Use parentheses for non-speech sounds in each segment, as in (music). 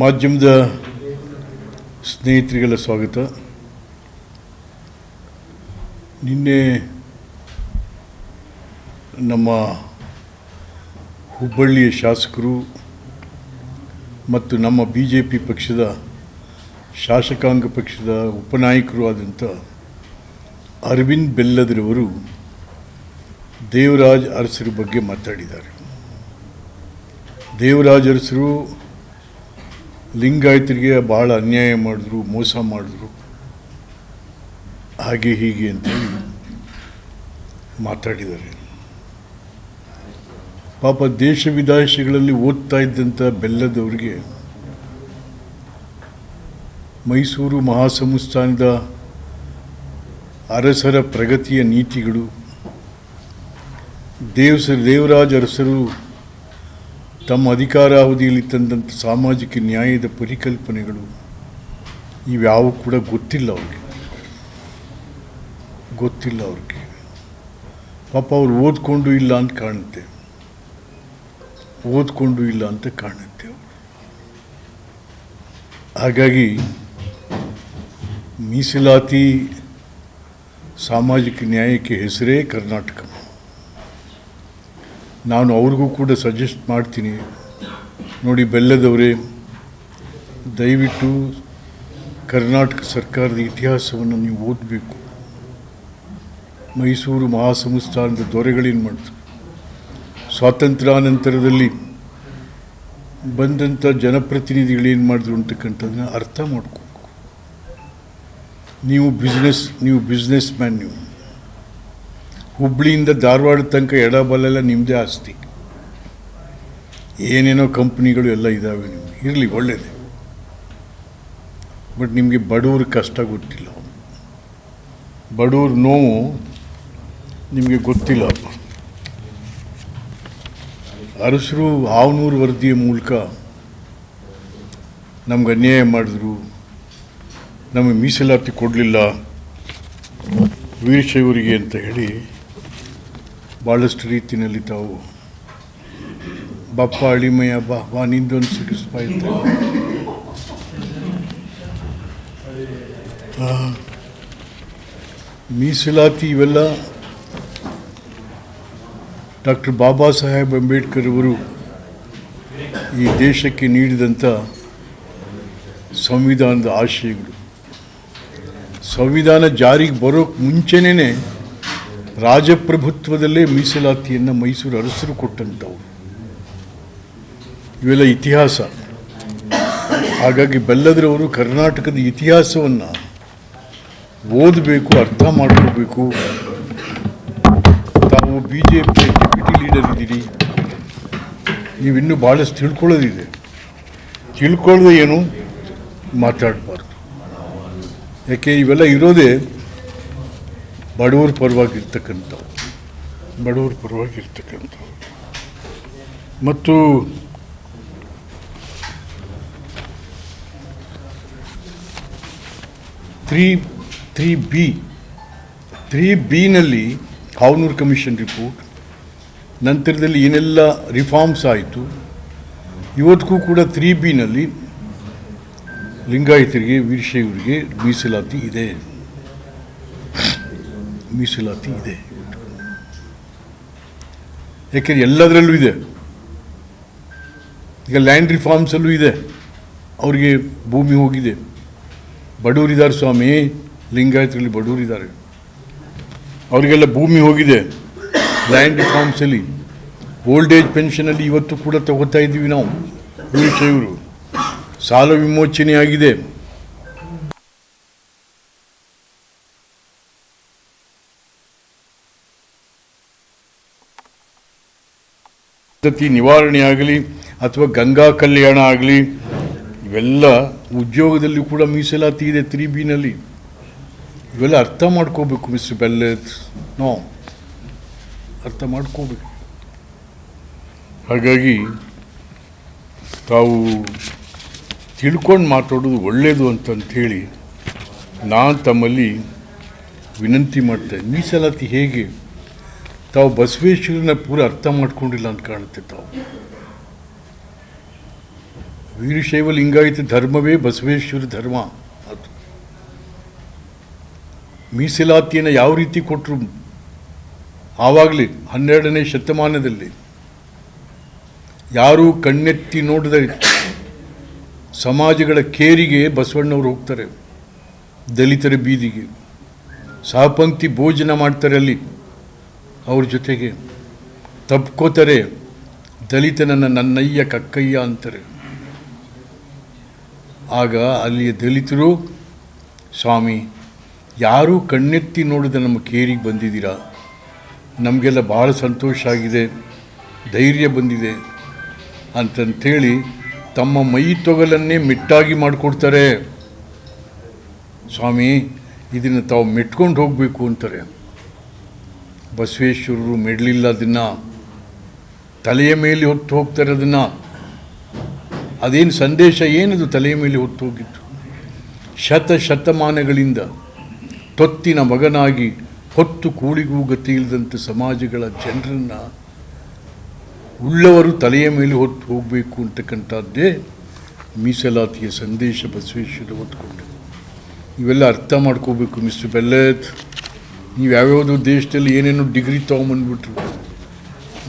ಮಾಧ್ಯಮದ ಸ್ನೇಹಿತರಿಗೆಲ್ಲ ಸ್ವಾಗತ. ನಿನ್ನೆ ನಮ್ಮ ಹುಬ್ಬಳ್ಳಿಯ ಶಾಸಕರು ಮತ್ತು ನಮ್ಮ ಬಿ ಜೆ ಪಿ ಪಕ್ಷದ ಶಾಸಕಾಂಗ ಪಕ್ಷದ ಉಪನಾಯಕರು ಆದಂಥ ಅರವಿಂದ್ ಬೆಲ್ಲದ್ರವರು ದೇವರಾಜ್ ಅರಸರ ಬಗ್ಗೆ ಮಾತಾಡಿದ್ದಾರೆ. ದೇವರಾಜ್ ಅರಸರು ಲಿಂಗಾಯತರಿಗೆ ಭಾಳ ಅನ್ಯಾಯ ಮಾಡಿದ್ರು, ಮೋಸ ಮಾಡಿದ್ರು. ಹಾಗೆ ಹೀಗೆ ಅಂತೇಳಿ ಮಾತಾಡಿದ್ದಾರೆ. ಪಾಪ ದೇಶ ವಿದೇಶಗಳಲ್ಲಿ ಓದ್ತಾ ಇದ್ದಂಥ ಬೆಲ್ಲದವರಿಗೆ ಮೈಸೂರು ಮಹಾಸಂಸ್ಥಾನದ ಅರಸರ ಪ್ರಗತಿಯ ನೀತಿಗಳು, ದೇವಸ ದೇವರಾಜ ಅರಸರು ತಮ್ಮ ಅಧಿಕಾರಾವಧಿಯಲ್ಲಿ ತಂದಂಥ ಸಾಮಾಜಿಕ ನ್ಯಾಯದ ಪರಿಕಲ್ಪನೆಗಳು ಇವ್ಯಾವು ಕೂಡ ಗೊತ್ತಿಲ್ಲ ಅವ್ರಿಗೆ. ಗೊತ್ತಿಲ್ಲ ಅವ್ರಿಗೆ. ಪಾಪ ಅವ್ರು ಓದ್ಕೊಂಡು ಇಲ್ಲ ಅಂತ ಕಾಣುತ್ತೆ. ಓದ್ಕೊಂಡು ಇಲ್ಲ ಅಂತ ಕಾಣುತ್ತೆ ಹಾಗಾಗಿ ಮೀಸಲಾತಿ ಸಾಮಾಜಿಕ ನ್ಯಾಯಕ್ಕೆ ಹೆಸರೇ ಕರ್ನಾಟಕ. ನಾನು ಅವ್ರಿಗೂ ಕೂಡ ಸಜೆಸ್ಟ್ ಮಾಡ್ತೀನಿ. ನೋಡಿ, ಬೆಲ್ಲದವರೇ, ದಯವಿಟ್ಟು ಕರ್ನಾಟಕ ಸರ್ಕಾರದ ಇತಿಹಾಸವನ್ನು ನೀವು ಓದಬೇಕು. ಮೈಸೂರು ಮಹಾಸಂಸ್ಥಾನದ ದೊರೆಗಳೇನು ಮಾಡಿದ್ರು ಸ್ವಾತಂತ್ರ್ಯಾನಂತರದಲ್ಲಿ ಬಂದಂಥ ಜನಪ್ರತಿನಿಧಿಗಳೇನು ಮಾಡಿದ್ರು ಅಂತಕ್ಕಂಥದ್ದನ್ನ ಅರ್ಥ ಮಾಡ್ಕೋಬೇಕು. ನೀವು ಬಿಸ್ನೆಸ್ ನೀವು ಬಿಸ್ನೆಸ್ ಮ್ಯಾನ್ ನೀವು. ಹುಬ್ಳಿಯಿಂದ ಧಾರವಾಡ ತನಕ ಎಡಬಲೆಲ್ಲ ನಿಮ್ಮದೇ ಆಸ್ತಿ. ಏನೇನೋ ಕಂಪ್ನಿಗಳು ಎಲ್ಲ ಇದ್ದಾವೆ ನಿಮಗೆ. ಇರಲಿ ಒಳ್ಳೆಯದೇ ಬಟ್ ನಿಮಗೆ ಬಡವ್ರ ಕಷ್ಟ ಗೊತ್ತಿಲ್ಲ. ಬಡವ್ರ ನೋವು ನಿಮಗೆ ಗೊತ್ತಿಲ್ಲ. ಅರಸರು ಆವನೂರು ವರದಿಯ ಮೂಲಕ ನಮ್ಗೆ ಅನ್ಯಾಯ ಮಾಡಿದ್ರು. ನಮಗೆ ಮೀಸಲಾತಿ ಕೊಡಲಿಲ್ಲ. ವೀರಶೈವರಿಗೆ ಅಂತ ಹೇಳಿ ಭಾಳಷ್ಟು ರೀತಿಯಲ್ಲಿ ತಾವು ಬಪ್ಪ ಅಳಿಮಯ್ಯ ಬಾ ಬಾ ನಿಂದೊಂದು ಸಿಗಿಸ್ತಾ ಇದ್ದ ಮೀಸಲಾತಿ ಇವೆಲ್ಲ ಡಾಕ್ಟರ್ ಬಾಬಾ ಸಾಹೇಬ್ ಅಂಬೇಡ್ಕರ್ ಅವರು ಈ ದೇಶಕ್ಕೆ ನೀಡಿದಂಥ ಸಂವಿಧಾನದ ಆಶಯಗಳು. ಸಂವಿಧಾನ ಜಾರಿಗೆ ಬರೋಕ್ಕೆ ಮುಂಚೆನೇ ರಾಜಪ್ರಭುತ್ವದಲ್ಲೇ ಮೀಸಲಾತಿಯನ್ನು ಮೈಸೂರು ಅರಸರು ಕೊಟ್ಟಂಥವು ಇವೆಲ್ಲ ಇತಿಹಾಸ. ಹಾಗಾಗಿ ಬೆಲ್ಲದ್ರವರು ಕರ್ನಾಟಕದ ಇತಿಹಾಸವನ್ನು ಓದಬೇಕು, ಅರ್ಥ ಮಾಡ್ಕೋಬೇಕು. ತಾವು B J P deputy leader ಇದ್ದೀರಿ. ನೀವಿನ್ನೂ ಭಾಳಷ್ಟು ತಿಳ್ಕೊಳ್ಳೋದಿದೆ. ತಿಳ್ಕೊಳ್ಳದೆ ಏನು? ಮಾತಾಡಬಾರ್ದು. ಯಾಕೆ? ಇವೆಲ್ಲ ಇರೋದೇ ಬಡವ್ರ ಪರವಾಗಿರ್ತಕ್ಕಂಥವು ಬಡವ್ರ ಪರವಾಗಿರ್ತಕ್ಕಂಥವು ಮತ್ತು ತ್ರೀ ತ್ರೀ ಬಿ, ತ್ರೀ ಬಿನಲ್ಲಿ ಹಾವನೂರು ಕಮಿಷನ್ ರಿಪೋರ್ಟ್, ನಂತರದಲ್ಲಿ ಏನೆಲ್ಲ ರಿಫಾರ್ಮ್ಸ್ ಆಯಿತು, ಇವತ್ತಿಗೂ ಕೂಡ ತ್ರೀ ಬಿನಲ್ಲಿ ಲಿಂಗಾಯತರಿಗೆ, ವೀರಶೈವರಿಗೆ ಮೀಸಲಾತಿ ಇದೆ. ಮೀಸಲಾತಿ ಇದೆ. ಯಾಕೆಂದ್ರೆ ಎಲ್ಲದರಲ್ಲೂ ಇದೆ. ಈಗ ಲ್ಯಾಂಡ್ ರಿಫಾರ್ಮ್ಸಲ್ಲೂ ಇದೆ. ಅವರಿಗೆ ಭೂಮಿ ಹೋಗಿದೆ. ಬಡವರಿದ್ದಾರೆ ಸ್ವಾಮಿ. ಲಿಂಗಾಯತರಲ್ಲಿ ಬಡವರಿದ್ದಾರೆ. ಅವರಿಗೆಲ್ಲ ಭೂಮಿ ಹೋಗಿದೆ. ಲ್ಯಾಂಡ್ ರಿಫಾರ್ಮ್ಸಲ್ಲಿ ಓಲ್ಡ್ ಏಜ್ ಪೆನ್ಷನಲ್ಲಿ ಇವತ್ತು ಕೂಡ ತಗೋತಾ ಇದ್ದೀವಿ ನಾವು. ಸಾಲ ವಿಮೋಚನೆ ಪದ್ಧತಿ ನಿವಾರಣೆ ಆಗಲಿ ಅಥವಾ ಗಂಗಾ ಕಲ್ಯಾಣ ಆಗಲಿ, ಇವೆಲ್ಲ ಉದ್ಯೋಗದಲ್ಲಿ ಕೂಡ ಮೀಸಲಾತಿ ಇದೆ ತ್ರೀ ಬಿನಲ್ಲಿ ಇವೆಲ್ಲ ಅರ್ಥ ಮಾಡ್ಕೋಬೇಕು ಮಿಸ್ಟರ್ ಬೆಲ್ಲೆತ್. ನೋ, ಅರ್ಥ ಮಾಡ್ಕೋಬೇಕು. ಹಾಗಾಗಿ ತಾವು ತಿಳ್ಕೊಂಡು ಮಾತಾಡೋದು ಒಳ್ಳೆಯದು ಅಂತಂಥೇಳಿ ನಾನು ತಮ್ಮಲ್ಲಿ ವಿನಂತಿ ಮಾಡ್ತೇನೆ ಮೀಸಲಾತಿ ಹೇಗೆ? ತಾವು ಬಸವೇಶ್ವರನ ಪೂರ ಅರ್ಥ ಮಾಡ್ಕೊಂಡಿಲ್ಲ ಅಂತ ಕಾಣುತ್ತೆ ತಾವು. ವೀರಶೈವ ಲಿಂಗಾಯತ ಧರ್ಮವೇ ಬಸವೇಶ್ವರ ಧರ್ಮ ಅದು. ಮೀಸಲಾತಿಯನ್ನು ಯಾವ ರೀತಿ ಕೊಟ್ಟರು ಆವಾಗಲೇ ಹನ್ನೆರಡನೇ ಶತಮಾನದಲ್ಲಿ ಯಾರೂ ಕಣ್ಣೆತ್ತಿ ನೋಡದ ಸಮಾಜಗಳ ಕೇರಿಗೆ ಬಸವಣ್ಣವ್ರು ಹೋಗ್ತಾರೆ, ದಲಿತರ ಬೀದಿಗೆ. ಸಹಪಂಕ್ತಿ ಭೋಜನ ಮಾಡ್ತಾರೆ ಅಲ್ಲಿ. ಅವ್ರ ಜೊತೆಗೆ ತಪ್ಕೋತಾರೆ ದಲಿತನನ್ನು ನನ್ನಯ್ಯ ಕಕ್ಕಯ್ಯ ಅಂತಾರೆ. ಆಗ ಅಲ್ಲಿಯ ದಲಿತರು, ಸ್ವಾಮಿ, ಯಾರೂ ಕಣ್ಣೆತ್ತಿ ನೋಡಿದ ನಮ್ಮ ಕೇರಿಗೆ ಬಂದಿದ್ದೀರಾ? ನಮಗೆಲ್ಲ ಭಾಳ ಸಂತೋಷ ಆಗಿದೆ, ಧೈರ್ಯ ಬಂದಿದೆ ಅಂತಂಥೇಳಿ ತಮ್ಮ ಮೈ ತೊಗಲನ್ನೇ ಮಿಟ್ಟಾಗಿ ಮಾಡಿಕೊಡ್ತಾರೆ. ಸ್ವಾಮಿ, ಇದನ್ನು ತಾವು ಮೆಟ್ಕೊಂಡು ಹೋಗಬೇಕು ಅಂತಾರೆ. ಬಸವೇಶ್ವರರು ಮೆಡಲಿಲ್ಲ ಅದನ್ನು ತಲೆಯ ಮೇಲೆ ಹೊತ್ತು ಹೋಗ್ತಾರೆ ಅದನ್ನು ಅದೇನು ಸಂದೇಶ ಏನದು ತಲೆಯ ಮೇಲೆ ಹೊತ್ತು ಹೋಗಿತ್ತು ಶತ ಶತಮಾನಗಳಿಂದ ತೊತ್ತಿನ ಮಗನಾಗಿ ಹೊತ್ತು ಕೂಳಿಗೂ ಗತಿ ಇಲ್ಲದಂಥ ಸಮಾಜಗಳ ಜನರನ್ನು ಉಳ್ಳವರು ತಲೆಯ ಮೇಲೆ ಹೊತ್ತು ಹೋಗಬೇಕು ಅಂತಕ್ಕಂಥದ್ದೇ ಮೀಸಲಾತಿಯ ಸಂದೇಶ ಬಸವೇಶ್ವರ ಹೊತ್ಕೊಂಡು ಇವೆಲ್ಲ ಅರ್ಥ ಮಾಡ್ಕೋಬೇಕು ಮಿಸ್ಟರ್ ಬೆಲ್ಲತ್. ನೀವು ಯಾವ್ಯಾವುದೋ ದೇಶದಲ್ಲಿ ಏನೇನೋ ಡಿಗ್ರಿ ತೊಗೊಂಬಂದ್ಬಿಟ್ರು.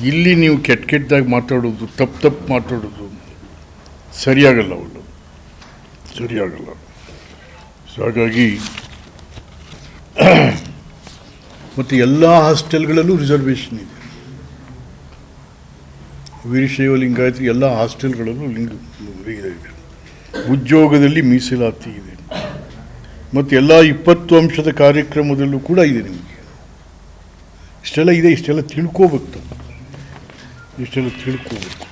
ಇಲ್ಲಿ ನೀವು ಕೆಟ್ಟ ಕೆಟ್ಟದಾಗಿ ಮಾತಾಡೋದು, ತಪ್ಪು ತಪ್ಪು ಮಾತಾಡೋದು, ಸರಿಯಾಗಲ್ಲ ಅವಳು. ಸರಿಯಾಗಲ್ಲ. ಸೊ ಹಾಗಾಗಿ (clears throat) ಮತ್ತು ಎಲ್ಲ ಹಾಸ್ಟೆಲ್ಗಳಲ್ಲೂ ರಿಸರ್ವೇಷನ್ ಇದೆ. ವೀರಶೈವ ಲಿಂಗಾಯತ ಎಲ್ಲ ಹಾಸ್ಟೆಲ್ಗಳಲ್ಲೂ ಲಿಂಗ ಇದೆ. ಉದ್ಯೋಗದಲ್ಲಿ ಮೀಸಲಾತಿ ಇದೆ. ಮತ್ತು ಎಲ್ಲ ಇಪ್ಪತ್ತು ಅಂಶದ ಕಾರ್ಯಕ್ರಮದಲ್ಲೂ ಕೂಡ ಇದೆ ನಿಮಗೆ. ಇಷ್ಟೆಲ್ಲ ಇದೆ ಇಷ್ಟೆಲ್ಲ ತಿಳ್ಕೋಬೇಕು. ಇಷ್ಟೆಲ್ಲ ತಿಳ್ಕೋಬೇಕು.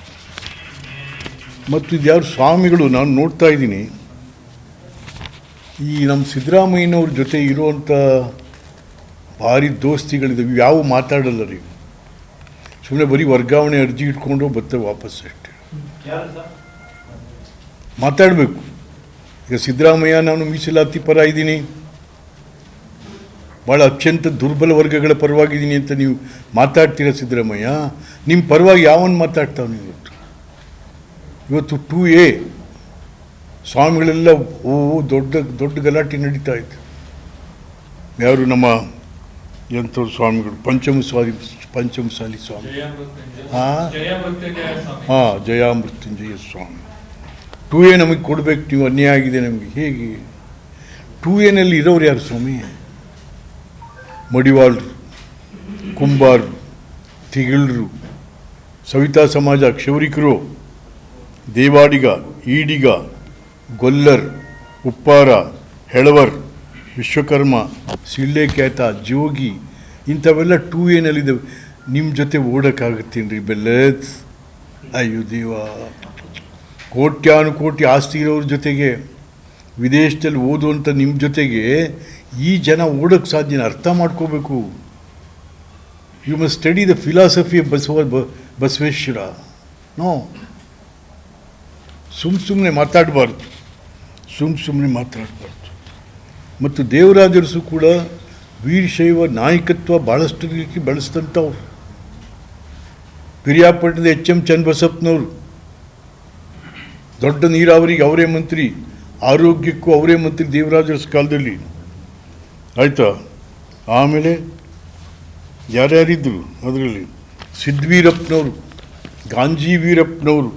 ಮತ್ತು ಇದ್ಯಾರು ಸ್ವಾಮಿಗಳು ನಾನು ನೋಡ್ತಾ ಇದ್ದೀನಿ. ಈ ನಮ್ಮ ಸಿದ್ದರಾಮಯ್ಯನವ್ರ ಜೊತೆ ಇರುವಂಥ ಭಾರಿ ದೋಸ್ತಿಗಳಿದ್ದಾವೆ ಯಾವ ಮಾತಾಡಲ್ಲ ರೀ. ಸುಮ್ಮನೆ ಬರೀ ವರ್ಗಾವಣೆ ಅರ್ಜಿ ಇಟ್ಕೊಂಡು ಬರ್ತೇವೆ ವಾಪಸ್ ಅಷ್ಟೇ. ಮಾತಾಡಬೇಕು. ಈಗ ಸಿದ್ದರಾಮಯ್ಯ ನಾನು ಮೀಸಲಾತಿ ಪರ ಇದ್ದೀನಿ. ಭಾಳ ಅತ್ಯಂತ ದುರ್ಬಲ ವರ್ಗಗಳ ಪರವಾಗಿದ್ದೀನಿ ಅಂತ ನೀವು ಮಾತಾಡ್ತೀರ ಸಿದ್ದರಾಮಯ್ಯ? ನಿಮ್ಮ ಪರವಾಗಿ ಯಾವನ್ ಮಾತಾಡ್ತಾವೆ ನೀವು? ಇವತ್ತು ಇವತ್ತು ಟೂ ಎ ಸ್ವಾಮಿಗಳೆಲ್ಲ ಓ ದೊಡ್ಡ ದೊಡ್ಡ ಗಲಾಟೆ ನಡೀತಾ ಇತ್ತು. ಯಾರು ನಮ್ಮ ಎಂಥವ್ರು ಸ್ವಾಮಿಗಳು? ಪಂಚಮ ಸ್ವಾಮಿ. ಪಂಚಮಸಾಲಿ ಸ್ವಾಮಿ. ಹಾಂ ಹಾಂ ಜಯಾಮೃತ್ಯುಂಜಯ ಸ್ವಾಮಿ. ಟೂ ಎ ನಮಗೆ ಕೊಡ್ಬೇಕು, ನೀವು ಅನ್ಯಾಯ ಆಗಿದೆ ನಮಗೆ. ಹೇಗೆ? ಟೂ ಎನಲ್ಲಿ ಇರೋರು ಯಾರು ಸ್ವಾಮಿ? ಮಡಿವಾಳರು, ಕುಂಬಾರರು, ತಿಗಿಳರು, ಸವಿತಾ ಸಮಾಜ, ಕ್ಷೌರಿಕರು, ದೇವಾಡಿಗ, ಈಡಿಗ, ಗೊಲ್ಲರ್, ಉಪ್ಪಾರ, ಹೆಳವರ್, ವಿಶ್ವಕರ್ಮ ಸಿಳ್ಳೆ ಕ್ಯಾತ ಜೋಗಿ, ಇಂಥವೆಲ್ಲ ಟೂ ಎನಲ್ಲಿದ್ದಾವೆ ನಿಮ್ಮ ಜೊತೆ ಓಡೋಕ್ಕಾಗುತ್ತೇನ್ರಿ ಬೆಲ್ಲ ಅಯ್ಯೋ ದೇವ. ಕೋಟ್ಯಾನುಕೋಟಿ ಆಸ್ತಿ ಇರೋರ ಜೊತೆಗೆ, ವಿದೇಶದಲ್ಲಿ ಓದುವಂಥ ನಿಮ್ಮ ಜೊತೆಗೆ ಈ ಜನ ಓಡೋಕ್ಕೆ ಸಾಧ್ಯನ ಅರ್ಥ ಮಾಡ್ಕೋಬೇಕು. You must study the philosophy Basava Basaveshwara. No ಸುಮ್ ಸುಮ್ಮನೆ ಮಾತಾಡಬಾರ್ದು. ಸುಮ್ ಸುಮ್ಮನೆ ಮಾತಾಡಬಾರ್ದು. ಮತ್ತು ದೇವರಾಜರಸು ಕೂಡ ವೀರಶೈವ ನಾಯಕತ್ವ ಭಾಳಷ್ಟು ಬೆಳೆಸ್ತಂಥವ್ರು ಪಿರಿಯಾಪಟ್ಟಣದ ಎಚ್ ಎಂ ಚನ್ನಬಸಪ್ಪನವರು ದೊಡ್ಡ ನೀರಾವರಿಗೆ ಅವರೇ ಮಂತ್ರಿ, ಆರೋಗ್ಯಕ್ಕೂ ಅವರೇ ಮಂತ್ರಿ ದೇವರಾಜರ ಕಾಲದಲ್ಲಿ. ಆಯಿತಾ? ಆಮೇಲೆ ಯಾರ್ಯಾರಿದ್ದರು ಅದರಲ್ಲಿ? ಸಿದ್ವೀರಪ್ಪನವರು ಗಾಂಜಿ ವೀರಪ್ಪನವರು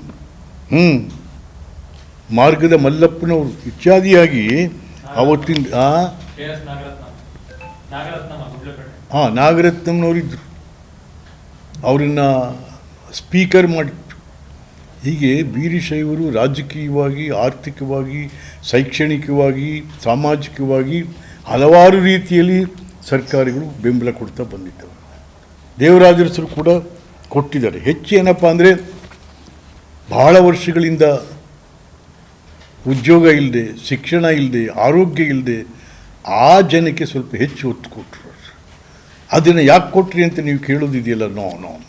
ಹ್ಞೂ ಮಾರ್ಗದ ಮಲ್ಲಪ್ಪನವರು ಇತ್ಯಾದಿಯಾಗಿ ಅವತ್ತಿನ ಹಾಂ ನಾಗರತ್ನಂನವರಿದ್ದರು. ಅವರನ್ನು ಸ್ಪೀಕರ್ ಮಾಡಿತ್ತು ಹೀಗೆ ಬೀರಿಶೈವರು ರಾಜಕೀಯವಾಗಿ, ಆರ್ಥಿಕವಾಗಿ, ಶೈಕ್ಷಣಿಕವಾಗಿ, ಸಾಮಾಜಿಕವಾಗಿ ಹಲವಾರು ರೀತಿಯಲ್ಲಿ ಸರ್ಕಾರಗಳು ಬೆಂಬಲ ಕೊಡ್ತಾ ಬಂದಿದ್ದವು. ದೇವರಾಜರಸರು ಕೂಡ ಕೊಟ್ಟಿದ್ದಾರೆ. ಹೆಚ್ಚು ಏನಪ್ಪ ಅಂದರೆ ಬಹಳ ವರ್ಷಗಳಿಂದ ಉದ್ಯೋಗ ಇಲ್ಲದೆ ಶಿಕ್ಷಣ ಇಲ್ಲದೆ ಆರೋಗ್ಯ ಇಲ್ಲದೆ ಆ ಜನಕ್ಕೆ ಸ್ವಲ್ಪ ಹೆಚ್ಚು ಒತ್ತು ಕೊಟ್ಟರು. ಅದನ್ನು ಯಾಕೆ ಕೊಟ್ರಿ ಅಂತ ನೀವು ಕೇಳೋದಿದೆಯಲ್ಲ? No no.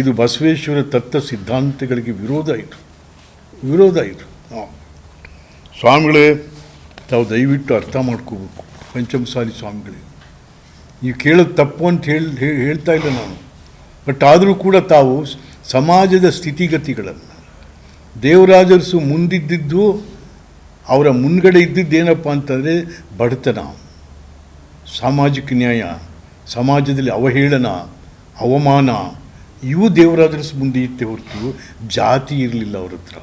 ಇದು ಬಸವೇಶ್ವರ ತತ್ವ ಸಿದ್ಧಾಂತಗಳಿಗೆ ವಿರೋಧ ಇದು. ವಿರೋಧ ಇದು. ಹಾಂ. ಸ್ವಾಮಿಗಳೇ ತಾವು ದಯವಿಟ್ಟು ಅರ್ಥ ಮಾಡ್ಕೋಬೇಕು. ಪಂಚಮಸಾಲಿ ಸ್ವಾಮಿಗಳೇ. ನೀವು ಕೇಳೋದು ತಪ್ಪು ಅಂತ ಹೇಳಿ ಹೇಳ್ತಾ ಇಲ್ಲ ನಾನು. ಬಟ್ ಆದರೂ ಕೂಡ ತಾವು ಸಮಾಜದ ಸ್ಥಿತಿಗತಿಗಳನ್ನು ದೇವರಾಜರ್ಸು ಮುಂದಿದ್ದಿದ್ದು ಅವರ ಮುನ್ಗಡೆ ಇದ್ದಿದ್ದೇನಪ್ಪ ಅಂತಂದರೆ ಬಡತನ ಸಾಮಾಜಿಕ ನ್ಯಾಯ ಸಮಾಜದಲ್ಲಿ ಅವಹೇಳನ ಅವಮಾನ ಇವು ದೇವರಾಜರ್ಸ್ ಮುಂದೆ ಇತ್ತೆ ಹೊರತು ಜಾತಿ ಇರಲಿಲ್ಲ ಅವ್ರ ಹತ್ರ.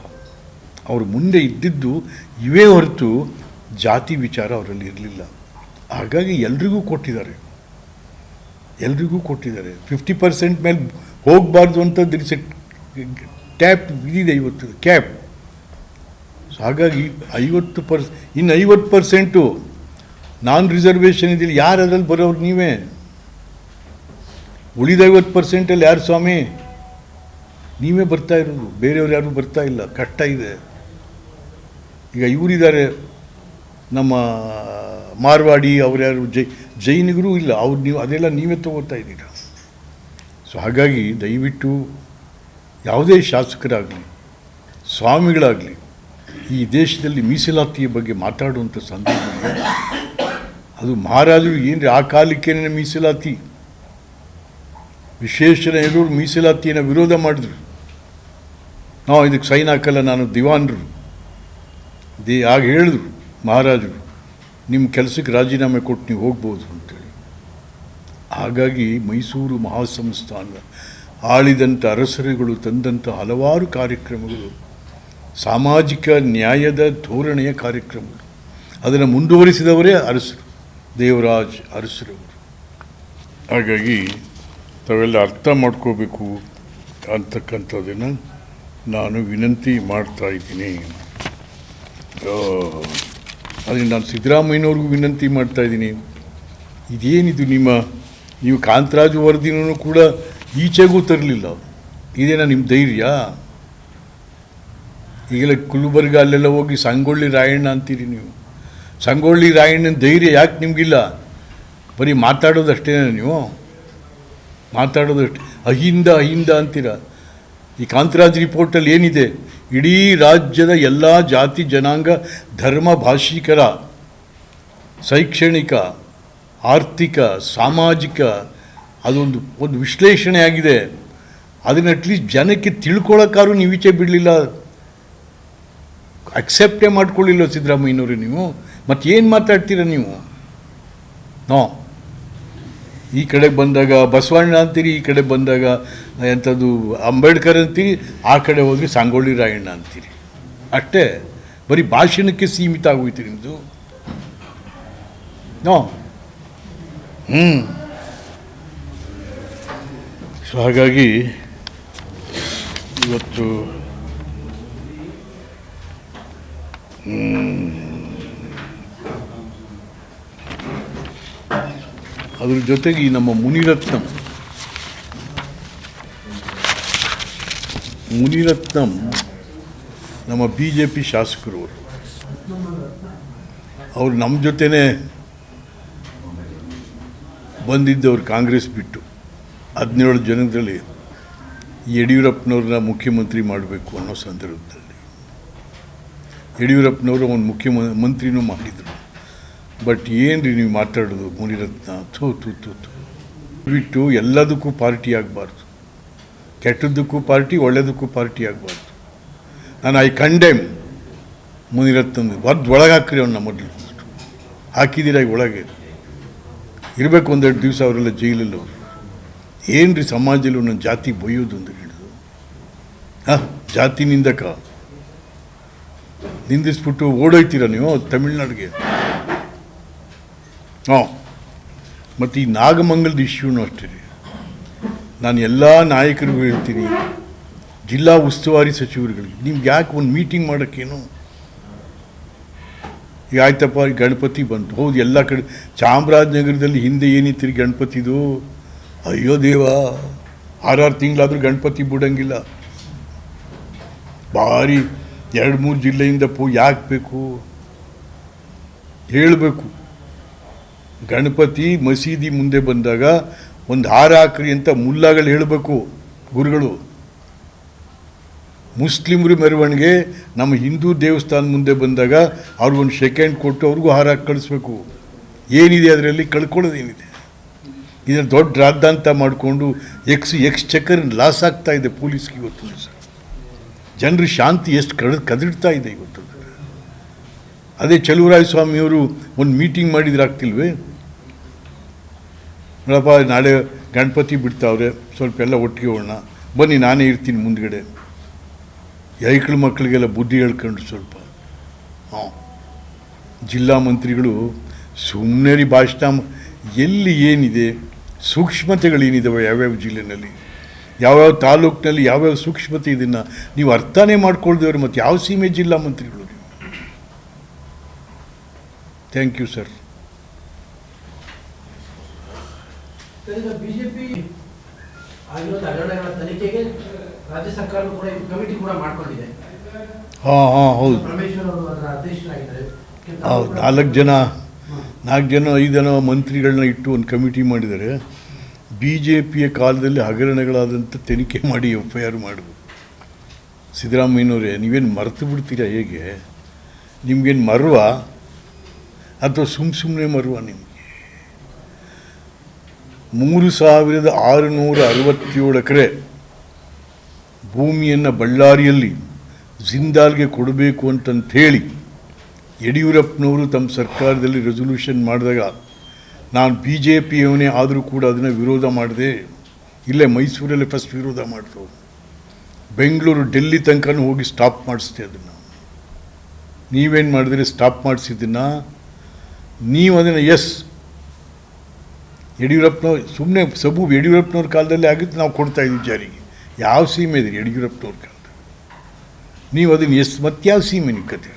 ಅವ್ರ ಮುಂದೆ ಇದ್ದಿದ್ದು ಇವೇ ಹೊರತು ಜಾತಿ ವಿಚಾರ ಅವರಲ್ಲಿ ಇರಲಿಲ್ಲ. ಹಾಗಾಗಿ ಎಲ್ರಿಗೂ ಕೊಟ್ಟಿದ್ದಾರೆ. ಎಲ್ರಿಗೂ ಕೊಟ್ಟಿದ್ದಾರೆ. ಫಿಫ್ಟಿ ಪರ್ಸೆಂಟ್ ಮೇಲೆ ಹೋಗಬಾರ್ದು ಅಂತ ದಿರಿಸ ಟ್ಯಾಪ್ ಇದಿದೆ ಇವತ್ತು, ಕ್ಯಾಪ್. ಹಾಗಾಗಿ ಐವತ್ತು ಪರ್ಸ್ ಇನ್ನು ಐವತ್ತು ಪರ್ಸೆಂಟು ನಾನ್ ರಿಸರ್ವೇಷನ್ ಇದಿಲ್ಲ ಯಾರು ಅದ್ರಲ್ಲಿ ಬರೋರು ನೀವೇ? ಉಳಿದ ಐವತ್ತು ಪರ್ಸೆಂಟಲ್ಲಿ ಯಾರು ಸ್ವಾಮಿ? ನೀವೇ ಬರ್ತಾ ಇರೋದು. ಬೇರೆಯವ್ರು ಯಾರು ಬರ್ತಾ ಇಲ್ಲ. ಕಷ್ಟ ಇದೆ. ಈಗ ಇವರಿದ್ದಾರೆ. ನಮ್ಮ ಮಾರ್ವಾಡಿ ಅವ್ರು ಯಾರು ಜೈ, ಜೈನಿಗರು ಇಲ್ಲ. ಅವ್ರು ನೀವು, ಅದೆಲ್ಲ ನೀವೇ ತಗೋತಾ ಇದ್ದೀರಾ? ಸೊ ಹಾಗಾಗಿ ದಯವಿಟ್ಟು ಯಾವುದೇ ಶಾಸಕರಾಗಲಿ, ಸ್ವಾಮಿಗಳಾಗಲಿ, ಈ ದೇಶದಲ್ಲಿ ಮೀಸಲಾತಿಯ ಬಗ್ಗೆ ಮಾತಾಡುವಂಥ ಸಂದರ್ಭ ಅದು ಮಹಾರಾಜರು ಏನು ಆ ಕಾಲಕ್ಕೇನೆ ಮೀಸಲಾತಿ? ವಿಶ್ವೇಶ್ವರ ಎಲ್ಲರೂ ಮೀಸಲಾತಿಯನ್ನು ವಿರೋಧ ಮಾಡಿದ್ರು. ನಾವು ಇದಕ್ಕೆ ಸೈನ್ ಹಾಕಲ್ಲ, ನಾನು ದಿವಾನ್ರು. ದೇ ಆಗ ಹೇಳಿದ್ರು, ಮಹಾರಾಜರು, ನಿಮ್ಮ ಕೆಲಸಕ್ಕೆ ರಾಜೀನಾಮೆ ಕೊಟ್ಟು ನೀವು ಹೋಗ್ಬೋದು ಅಂತೇಳಿ. ಹಾಗಾಗಿ ಮೈಸೂರು ಮಹಾಸಂಸ್ಥಾನ ಆಳಿದಂಥ ಅರಸರುಗಳು ತಂದಂಥ ಹಲವಾರು ಕಾರ್ಯಕ್ರಮಗಳು, ಸಾಮಾಜಿಕ ನ್ಯಾಯದ ಧೋರಣೆಯ ಕಾರ್ಯಕ್ರಮಗಳು. ಅದನ್ನು ಮುಂದುವರಿಸಿದವರೇ ಅರಸರು, ದೇವರಾಜ್ ಅರಸರವರು. ಹಾಗಾಗಿ ತಾವೆಲ್ಲ ಅರ್ಥ ಮಾಡ್ಕೋಬೇಕು ಅಂತಕ್ಕಂಥದ್ದನ್ನು ನಾನು ವಿನಂತಿ ಮಾಡ್ತಾ ಇದ್ದೀನಿ. ಅದೇ ನಾನು ಸಿದ್ದರಾಮಯ್ಯನವ್ರಿಗೂ ವಿನಂತಿ ಮಾಡ್ತಾ ಇದ್ದೀನಿ. ಇದೇನಿದು ನಿಮ್ಮ, ನೀವು ಕಾಂತರಾಜು ವರದಿನೂ ಕೂಡ ಈಚೆಗೂ ತರಲಿಲ್ಲ. ಇದೇನಾ ನಿಮ್ಮ ಧೈರ್ಯ? ಈಗೆಲ್ಲ ಗುಲ್ಬರ್ಗ ಅಲ್ಲೆಲ್ಲ ಹೋಗಿ ಸಂಗೊಳ್ಳಿ ರಾಯಣ್ಣ ಅಂತೀರಿ ನೀವು. ಸಂಗೊಳ್ಳಿ ರಾಯಣ್ಣನ ಧೈರ್ಯ ಯಾಕೆ ನಿಮಗಿಲ್ಲ? ಬರೀ ಮಾತಾಡೋದಷ್ಟೇನ ನೀವು? ಮಾತಾಡೋದಷ್ಟೇ ಅಹಿಂದ ಅಹಿಂದ ಅಂತೀರ. ಈ ಕಾಂತರಾಜ್ ರಿಪೋರ್ಟಲ್ಲಿ ಏನಿದೆ? ಇಡೀ ರಾಜ್ಯದ ಎಲ್ಲ ಜಾತಿ, ಜನಾಂಗ, ಧರ್ಮ, ಭಾಷಿಕರ, ಶೈಕ್ಷಣಿಕ, ಆರ್ಥಿಕ, ಸಾಮಾಜಿಕ ಅದೊಂದು, ಒಂದು ವಿಶ್ಲೇಷಣೆ ಆಗಿದೆ. ಅದನ್ನು ಅಟ್ಲೀಸ್ಟ್ ಜನಕ್ಕೆ ತಿಳ್ಕೊಳ್ಳೋಕ್ಕಾದ್ರೂ ನೀವು ಈಚೆ ಬಿಡಲಿಲ್ಲ. ಅಕ್ಸೆಪ್ಟೇ ಮಾಡ್ಕೊಳ್ಳಿಲ್ಲ ಸಿದ್ದರಾಮಯ್ಯನವರು ನೀವು. ಮತ್ತೇನು ಮಾತಾಡ್ತೀರ ನೀವು? ನೋ. ಈ ಕಡೆ ಬಂದಾಗ ಬಸವಣ್ಣ ಅಂತೀರಿ, ಈ ಕಡೆ ಬಂದಾಗ ಎಂಥದ್ದು ಅಂಬೇಡ್ಕರ್ ಅಂತೀರಿ, ಆ ಕಡೆ ಹೋಗಿ ಸಾಂಗೊಳ್ಳಿ ರಾಯಣ್ಣ ಅಂತೀರಿ. ಅಷ್ಟೇ, ಬರೀ ಭಾಷಣಕ್ಕೆ ಸೀಮಿತ ಆಗೋಯ್ತು ನಿಮ್ಮದು ನೋ? ಹ್ಞೂ ಸೊ ಹಾಗಾಗಿ ಇವತ್ತು ಅದ್ರ ಜೊತೆಗೆ ಈ ನಮ್ಮ ಮುನಿರತ್ನಂ. ಮುನಿರತ್ನಂ ನಮ್ಮ ಬಿ ಜೆ ಪಿ ಶಾಸಕರು ಅವರು ನಮ್ಮ ಜೊತೆನೇ ಬಂದಿದ್ದವ್ರು ಕಾಂಗ್ರೆಸ್ ಬಿಟ್ಟು ಹದಿನೇಳು ಜನದಲ್ಲಿ ಯಡಿಯೂರಪ್ಪನವ್ರನ್ನ ಮುಖ್ಯಮಂತ್ರಿ ಮಾಡಬೇಕು ಅನ್ನೋ ಸಂದರ್ಭದಲ್ಲಿ. ಯಡಿಯೂರಪ್ಪನವರು ಒಂದು ಮುಖ್ಯಮ, ಮಂತ್ರಿನೂ ಮಾಡಿದರು. ಬಟ್ ಏನು ರೀ ನೀವು ಮಾತಾಡೋದು? ಮುನಿರತ್ನ. ಥೂ ಥೂ ಥೂ ಥೂ. ಬಿಟ್ಟು ಎಲ್ಲದಕ್ಕೂ ಪಾರ್ಟಿ ಆಗಬಾರ್ದು. ಕೆಟ್ಟದ್ದಕ್ಕೂ ಪಾರ್ಟಿ ಒಳ್ಳೆಯದಕ್ಕೂ ಪಾರ್ಟಿ ಆಗಬಾರ್ದು. ನಾನು ಐ ಕಂಡೆಮ್ ಮುನಿರತ್ನ ಒದ್ದು ಒಳಗೆ ಹಾಕ್ರಿ ಅವನ್ನ ಮೊದಲು ಹಾಕಿದ್ದೀರ ಒಳಗೆ. ಇರಬೇಕು ಒಂದೆರಡು ದಿವಸ ಅವರೆಲ್ಲ ಜೈಲಲ್ಲಿ ಅವರು. ಏನು ರೀ ಸಮಾಜದಲ್ಲಿ ಒಂದೊಂದು ಜಾತಿ ಬೊಯ್ಯೋದು ಅಂತ ಹೇಳಿದ್ರು? ಹಾಂ? ಜಾತಿ ನಿಂದಕ? ನಿಂದಿಸ್ಬಿಟ್ಟು ಓಡೋಯ್ತೀರ ನೀವು ತಮಿಳ್ನಾಡಿಗೆ? ಹಾಂ ಮತ್ತು ಈ ನಾಗಮಂಗಲದ ಇಶ್ಯೂನು ಅಷ್ಟೇ ನಾನು ಎಲ್ಲ ನಾಯಕರಿಗೂ ಹೇಳ್ತೀನಿ, ಜಿಲ್ಲಾ ಉಸ್ತುವಾರಿ ಸಚಿವರುಗಳಿಗೆ, ನಿಮ್ಗೆ ಯಾಕೆ ಒಂದು ಮೀಟಿಂಗ್ ಮಾಡೋಕ್ಕೇನು? ಈಗ ಆಯ್ತಪ್ಪ ಗಣಪತಿ ಬಂತು. ಹೌದು, ಎಲ್ಲ ಕಡೆ, ಚಾಮರಾಜನಗರದಲ್ಲಿ ಹಿಂದೆ ಏನಿತ್ತು ಗಣಪತಿದು? ಅಯ್ಯೋ ದೇವ, ಆರಾರು ತಿಂಗಳಾದರೂ ಗಣಪತಿ ಬಿಡೋಂಗಿಲ್ಲ. ಭಾರಿ ಎರಡು ಮೂರು ಜಿಲ್ಲೆಯಿಂದ ಪೂ ಯಾಕೆ ಬೇಕು? ಹೇಳಬೇಕು. ಗಣಪತಿ ಮಸೀದಿ ಮುಂದೆ ಬಂದಾಗ ಒಂದು ಹಾರ ಹಾಕ್ರಿ ಅಂತ ಮುಲ್ಲಾಗಳು ಹೇಳಬೇಕು ಗುರುಗಳು. ಮುಸ್ಲಿಮರು ಮೆರವಣಿಗೆ ನಮ್ಮ ಹಿಂದೂ ದೇವಸ್ಥಾನ ಮುಂದೆ ಬಂದಾಗ ಅವ್ರಿಗೊಂದು ಸೆಕೆಂಡ್ ಕೊಟ್ಟು ಅವ್ರಿಗೂ ಹಾರ ಕಳಿಸ್ಬೇಕು. ಏನಿದೆ ಅದರಲ್ಲಿ ಕಳ್ಕೊಳ್ಳೋದೇನಿದೆ? ಇದನ್ನು ದೊಡ್ಡ ರಾದ್ದಾಂತ ಮಾಡಿಕೊಂಡು ಎಕ್ಸ್ ಎಕ್ಸ್ ಚಕ್ಕರ್ ಲಾಸ್ ಆಗ್ತಾ ಇದೆ ಪೊಲೀಸ್ಗೆ ಇವತ್ತು ಜನರ ಶಾಂತಿ ಎಷ್ಟು ಕಡ ಕದಿಡ್ತಾ ಇದೆ ಇವತ್ತು. ಅದೇ ಚಲುವರಾಯ ಸ್ವಾಮಿಯವರು ಒಂದು ಮೀಟಿಂಗ್ ಮಾಡಿದ್ರೆ ಆಗ್ತಿಲ್ವೇ? ನೋಡಪ್ಪ, ನಾಳೆ ಗಣಪತಿ ಬಿಡ್ತಾವ್ರೆ, ಸ್ವಲ್ಪ ಎಲ್ಲ ಒಟ್ಟಿಗೆ ಹೋಗೋಣ. ಬನ್ನಿ, ನಾನೇ ಇರ್ತೀನಿ ಮುಂದ್ಗಡೆ. ಐಕ್ಳ ಮಕ್ಕಳಿಗೆಲ್ಲ ಬುದ್ಧಿ ಹೇಳ್ಕೊಂಡು ಸ್ವಲ್ಪ. ಹಾಂ. ಜಿಲ್ಲಾ ಮಂತ್ರಿಗಳು ಸುಮ್ಮನೆ ರೀ ಭಾಷಣ ಎಲ್ಲಿ ಏನಿದೆ? ಸೂಕ್ಷ್ಮತೆಗಳೇನಿದಾವೆ ಯಾವ್ಯಾವ ಜಿಲ್ಲೆನಲ್ಲಿ? ಯಾವ್ಯಾವ ತಾಲೂಕಿನಲ್ಲಿ ಯಾವ್ಯಾವ ಸೂಕ್ಷ್ಮತೆ ಇದನ್ನು ನೀವು ಅರ್ಥನೇ ಮಾಡ್ಕೊಳ್ದೇವ್ರೆ ಮತ್ತು ಯಾವ ಸೀಮೆ ಜಿಲ್ಲಾ ಮಂತ್ರಿಗಳು ಥ್ಯಾಂಕ್ ಯು ಸರ್ ಬಿಜೆಪಿ ತನಿಖೆಗೆ ರಾಜ್ಯ ಸರ್ಕಾರ ಕೂಡ ಕಮಿಟಿ ಕೂಡ ಮಾಡ್ಕೊಂಡಿದೆ. ಹಾಂ ಹಾಂ ಹೌದು. ಹೌದು ನಾಲ್ಕು ಜನ ನಾಲ್ಕು ಜನ ಐದು ಜನ ಮಂತ್ರಿಗಳನ್ನ ಇಟ್ಟು ಒಂದು ಕಮಿಟಿ ಮಾಡಿದ್ದಾರೆ. ಬಿ ಜೆ ಪಿಯ ಕಾಲದಲ್ಲಿ ಹಗರಣಗಳಾದಂಥ ತನಿಖೆ ಮಾಡಿ ಎಫ್ ಐ ಆರ್ ಮಾಡಬೇಕು. ಸಿದ್ದರಾಮಯ್ಯನವರೇ ನೀವೇನು ಮರೆತು ಬಿಡ್ತೀರಾ ಹೇಗೆ? ನಿಮಗೇನು ಮರ್ವ? ಅಥವಾ ಸುಮ್ಮ ಸುಮ್ಮನೆ ಮರುವ ನಿಮಗೆ. ಮೂರು ಸಾವಿರದ ಆರುನೂರ ಅರವತ್ತೇಳು ಎಕರೆ ಭೂಮಿಯನ್ನು ಬಳ್ಳಾರಿಯಲ್ಲಿ ಜಿಂದಾಲ್ಗೆ ಕೊಡಬೇಕು ಅಂತಂಥೇಳಿ ಯಡಿಯೂರಪ್ಪನವರು ತಮ್ಮ ಸರ್ಕಾರದಲ್ಲಿ ರೆಸೊಲ್ಯೂಷನ್ ಮಾಡಿದಾಗ ನಾನು ಬಿ ಜೆ ಪಿಯವನೇ ಆದರೂ ಕೂಡ ಅದನ್ನು ವಿರೋಧ ಮಾಡಿದೆ ಇಲ್ಲೇ ಮೈಸೂರಲ್ಲಿ ಫಸ್ಟ್ ವಿರೋಧ ಮಾಡಿದ್ರು ಬೆಂಗಳೂರು ಡೆಲ್ಲಿ ತನಕನೂ ಹೋಗಿ ಸ್ಟಾಪ್ ಮಾಡಿಸಿದೆ ಅದನ್ನು. ನೀವೇನು ಮಾಡಿದ್ರೆ? ಸ್ಟಾಪ್ ಮಾಡಿಸಿದ್ದನ್ನು ನೀವು ಅದನ್ನು ಎಸ್ ಯಡಿಯೂರಪ್ಪನವ್ರು ಸುಮ್ಮನೆ ಸಬು ಯಡಿಯೂರಪ್ಪನವ್ರ ಕಾಲದಲ್ಲಿ ಆಗಿದ್ದು ನಾವು ಕೊಡ್ತಾ ಇದ್ದೀವಿ ಜಾರಿಗೆ. ಯಾವ ಸೀಮೆ ಇದ್ರಿ ಯಡಿಯೂರಪ್ಪನವ್ರ ಕಾಲದಲ್ಲಿ? ನೀವು ಅದನ್ನು ಎಸ್ ಮತ್ಯಾವ ಸೀಮೆ ನೀವು ಕತೆ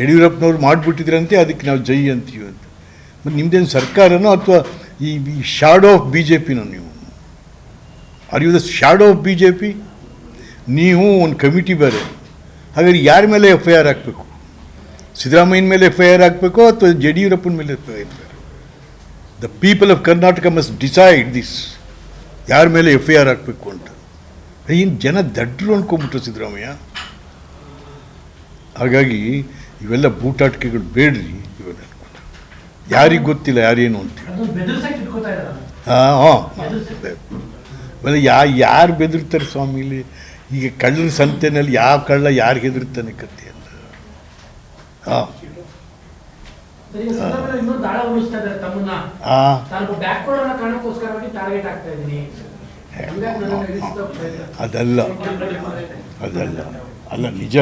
ಯಡಿಯೂರಪ್ಪನವ್ರು ಮಾಡಿಬಿಟ್ಟಿದ್ರಂತೆ, ಅದಕ್ಕೆ ನಾವು ಜೈ ಅಂತೀವಿ ಅಂತ. ಮತ್ತು ನಿಮ್ಮದೇನು ಸರ್ಕಾರನೋ ಅಥವಾ ಈ ಶಾಡೋ ಆಫ್ ಬಿ ಜೆ ಪಿನೋ ನೀವು? Are you the shadow of B J P ನೀವು ಒಂದು ಕಮಿಟಿ ಬೇರೆ. ಹಾಗಾದ್ರೆ ಯಾರ ಮೇಲೆ ಎಫ್ ಐ ಆರ್ ಹಾಕಬೇಕು? ಸಿದ್ದರಾಮಯ್ಯನ ಮೇಲೆ ಎಫ್ ಐ ಆರ್ ಹಾಕಬೇಕೋ ಅಥವಾ ಯಡಿಯೂರಪ್ಪನ ಮೇಲೆ F I R the people of Karnataka must decide this ಯಾರ ಮೇಲೆ ಎಫ್ ಐ ಆರ್ ಹಾಕಬೇಕು ಅಂತ? ಏನು ಜನ ದಡ್ರು ಅನ್ಕೊಂಬಿಟ್ರು ಸಿದ್ದರಾಮಯ್ಯ? ಹಾಗಾಗಿ ಇವೆಲ್ಲ ಬೂಟಾಟಿಕೆಗಳು ಬೇಡ್ರಿ ಇವೆಲ್ಲ ಯಾರಿಗೆ ಗೊತ್ತಿಲ್ಲ ಯಾರೇನು ಅಂತ ಹಾಂ ಹಾಂ. ಯಾ ಯಾರು ಬೆದರ್ತಾರೆ ಸ್ವಾಮಿ ಇಲ್ಲಿ? ಈಗ ಕಳ್ಳರ ಸಂತೆನಲ್ಲಿ ಯಾವ ಕಳ್ಳ ಯಾರು ಹೆದರ್ತಾನೆ ಕತೆ ಅದಲ್ಲ. ಅದಲ್ಲ. ಅಲ್ಲ ನಿಜ.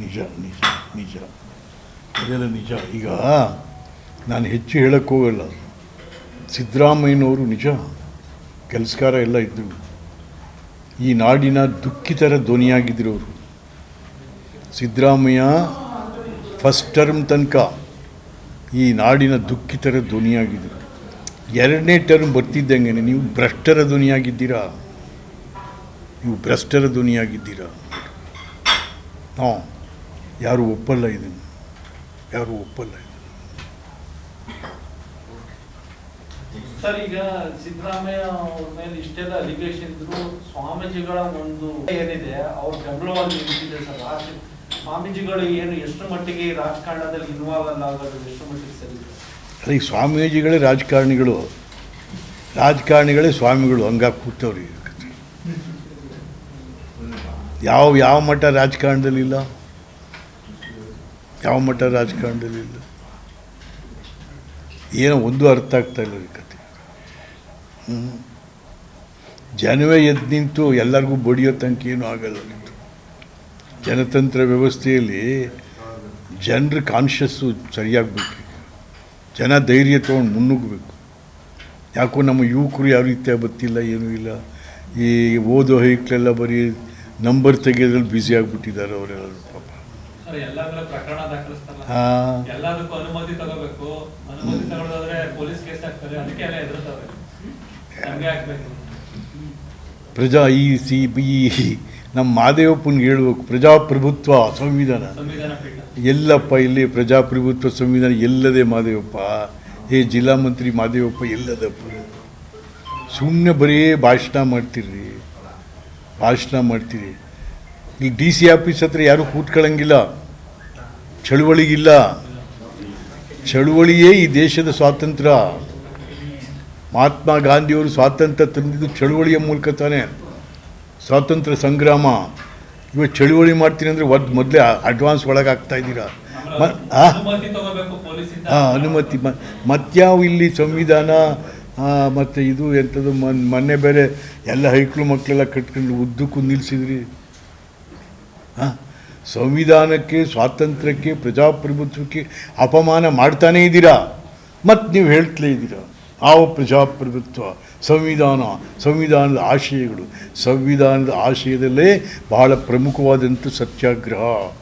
ನಿಜ ನಿಜ ನಿಜ. ಅದೆಲ್ಲ ನಿಜ. ಈಗ ನಾನು ಹೆಚ್ಚು ಹೇಳಕ್ಕೆ ಹೋಗಲ್ಲ. ಸಿದ್ದರಾಮಯ್ಯನವರು ನಿಜ. ಕೆಲಸಕಾರ ಎಲ್ಲ ಇದ್ದರು ಈ ನಾಡಿನ ದುಃಖಿತರ ಧ್ವನಿಯಾಗಿದ್ದರು ಅವರು ಸಿದ್ದರಾಮಯ್ಯ ಫಸ್ಟ್ ಟರ್ಮ್ ತನಕ ಈ ನಾಡಿನ ದುಃಖಿತರ ಧ್ವನಿಯಾಗಿದೆ. ಎರಡನೇ ಟರ್ಮ್ ಬರ್ತಿದ್ದಂಗೆ ನೀವು ಭ್ರಷ್ಟರ ಧ್ವನಿಯಾಗಿದ್ದೀರಾ? ನೀವು ಭ್ರಷ್ಟರ ಧ್ವನಿಯಾಗಿದ್ದೀರಾ? ಹಾಂ, ಯಾರು ಒಪ್ಪಲ್ಲ ಇದನ್ನು. ಯಾರು ಒಪ್ಪಲ್ಲ ಸರ್, ಈಗ ಸಿದ್ದರಾಮಯ್ಯ ಅವ್ರ ಮೇಲೆ ಇಷ್ಟೆಲ್ಲ ಅಲಿಗೇಷನ್ ಇದ್ರು, ಸ್ವಾಮೀಜಿಗಳ ಒಂದು ಏನಿದೆ, ಅವ್ರ ಬೆಂಬಲವಾಗಿ ನಿಂತಿದೆ ಸರ್ ಸ್ವಾಮೀಜಿಗಳು ಏನು ಎಷ್ಟು ಮಟ್ಟಿಗೆ ರಾಜಕಾರಣದಲ್ಲಿ ಇನ್ವಾಲ್ವ್ ಅಲ್ಲ ಎಷ್ಟು ಮಟ್ಟಿಗೆ ಸರಿ ಸ್ವಾಮೀಜಿಗಳೇ ರಾಜಕಾರಣಿಗಳು, ರಾಜಕಾರಣಿಗಳೇ ಸ್ವಾಮಿಗಳು ಹಂಗಾಗಿ ಕೂತವ್ರಿ. ಯಾವ ಯಾವ ಮಠ ರಾಜಕಾರಣದಲ್ಲಿಲ್ಲ ಯಾವ ಮಠ ರಾಜಕಾರಣದಲ್ಲಿಲ್ಲ ಏನೋ ಒಂದು ಅರ್ಥ ಆಗ್ತಾ ಇಲ್ಲ ಈ ಕತೆ ಜನವೇ ಎದ್ದು ನಿಂತು ಎಲ್ಲರಿಗೂ ಬಡಿಯೋ ತನಕ ಏನೂ ಆಗಲ್ಲ. ಜನತಂತ್ರ ವ್ಯವಸ್ಥೆಯಲ್ಲಿ ಜನರ ಕಾನ್ಷಿಯಸ್ಸು ಸರಿಯಾಗಬೇಕು. ಜನ ಧೈರ್ಯ ತೊಗೊಂಡು ಮುನ್ನುಗ್ಗಬೇಕು. ಯಾಕೋ ನಮ್ಮ ಯುವಕರು ಯಾವ ರೀತಿಯ ಬತ್ತಿಲ್ಲ ಏನೂ ಇಲ್ಲ. ಈ ಓದೋ ಹೈಕ್ಲೆಲ್ಲ ಬರೀ ನಂಬರ್ ತೆಗೆಯೋದ್ರಲ್ಲಿ ಬ್ಯುಸಿ ಆಗಿಬಿಟ್ಟಿದ್ದಾರೆ ಅವರೆಲ್ಲರೂ ಪಾಪ. ಹಾಂ. ಪ್ರಜಾ ಈ ಸಿ ಈ ನಮ್ಮ ಮಾದೇವಪ್ಪನಿಗೆ ಹೇಳ್ಬೇಕು ಪ್ರಜಾಪ್ರಭುತ್ವ ಸಂವಿಧಾನ. ಎಲ್ಲಪ್ಪ ಇಲ್ಲಿ ಪ್ರಜಾಪ್ರಭುತ್ವ ಸಂವಿಧಾನ ಎಲ್ಲದೆ ಮಾದೇವಪ್ಪ. ಹೇ ಜಿಲ್ಲಾ ಮಂತ್ರಿ ಮಾದೇವಪ್ಪ ಎಲ್ಲದಪ್ಪ. ಸುಮ್ಮನೆ ಬರೀ ಭಾಷಣ ಮಾಡ್ತೀರಿ ಭಾಷಣ ಮಾಡ್ತೀರಿ. ಇಲ್ಲಿ ಡಿ ಸಿ ಆಫೀಸ್ ಹತ್ರ ಯಾರೂ ಕೂತ್ಕೊಳ್ಳಂಗಿಲ್ಲ ಚಳುವಳಿಗಿಲ್ಲ. ಚಳುವಳಿಯೇ ಈ ದೇಶದ ಸ್ವಾತಂತ್ರ್ಯ. ಮಹಾತ್ಮ ಗಾಂಧಿಯವರು ಸ್ವಾತಂತ್ರ್ಯ ತಂದಿದ್ದು ಚಳುವಳಿಯ ಮೂಲಕ ತಾನೇ. ಸ್ವಾತಂತ್ರ್ಯ ಸಂಗ್ರಾಮ ಇವಾಗ ಚಳುವಳಿ ಮಾಡ್ತೀನಿ ಅಂದರೆ ಒದ್ ಮೊದಲೇ ಅಡ್ವಾನ್ಸ್ ಒಳಗೆ ಆಗ್ತಾ ಇದ್ದೀರಾ? ಹಾಂ? ಅನುಮತಿ. ಮತ್ಯಾವ ಇಲ್ಲಿ ಸಂವಿಧಾನ ಮತ್ತು ಇದು ಎಂಥದ್ದು ಮನ್ ಮೊನ್ನೆ ಬೇರೆ ಎಲ್ಲ ಹೈಕ್ಳು ಮಕ್ಕಳೆಲ್ಲ ಕಟ್ಕೊಂಡು ಉದ್ದಕ್ಕೂ ನಿಲ್ಲಿಸಿದ್ರಿ ಹಾಂ? ಸಂವಿಧಾನಕ್ಕೆ ಸ್ವಾತಂತ್ರ್ಯಕ್ಕೆ ಪ್ರಜಾಪ್ರಭುತ್ವಕ್ಕೆ ಅಪಮಾನ ಮಾಡ್ತಾನೇ ಇದ್ದೀರಾ? ಮತ್ತು ನೀವು ಹೇಳ್ತಲೇ ಇದ್ದೀರಾ? ಆವ ಪ್ರಜಾಪ್ರಭುತ್ವ ಸಂವಿಧಾನ ಸಂವಿಧಾನದ ಆಶಯಗಳು. ಸಂವಿಧಾನದ ಆಶಯದಲ್ಲೇ ಬಹಳ ಪ್ರಮುಖವಾದಂಥ ಸತ್ಯಾಗ್ರಹ.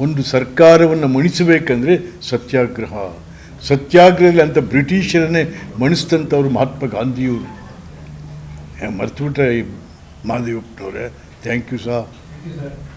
ಒಂದು ಸರ್ಕಾರವನ್ನು ಮಣಿಸಬೇಕಂದ್ರೆ ಸತ್ಯಾಗ್ರಹ. ಸತ್ಯಾಗ್ರಹದಲ್ಲಿ ಅಂತ ಬ್ರಿಟಿಷರನ್ನೇ ಮಣಿಸಿದಂಥವ್ರು ಮಹಾತ್ಮ ಗಾಂಧಿಯವರು. ಮರ್ತುಬಿಟ್ರೆ ಮಹಾದೇವಪ್ಪನವ್ರೆ. Thank you sir Thank you, sir.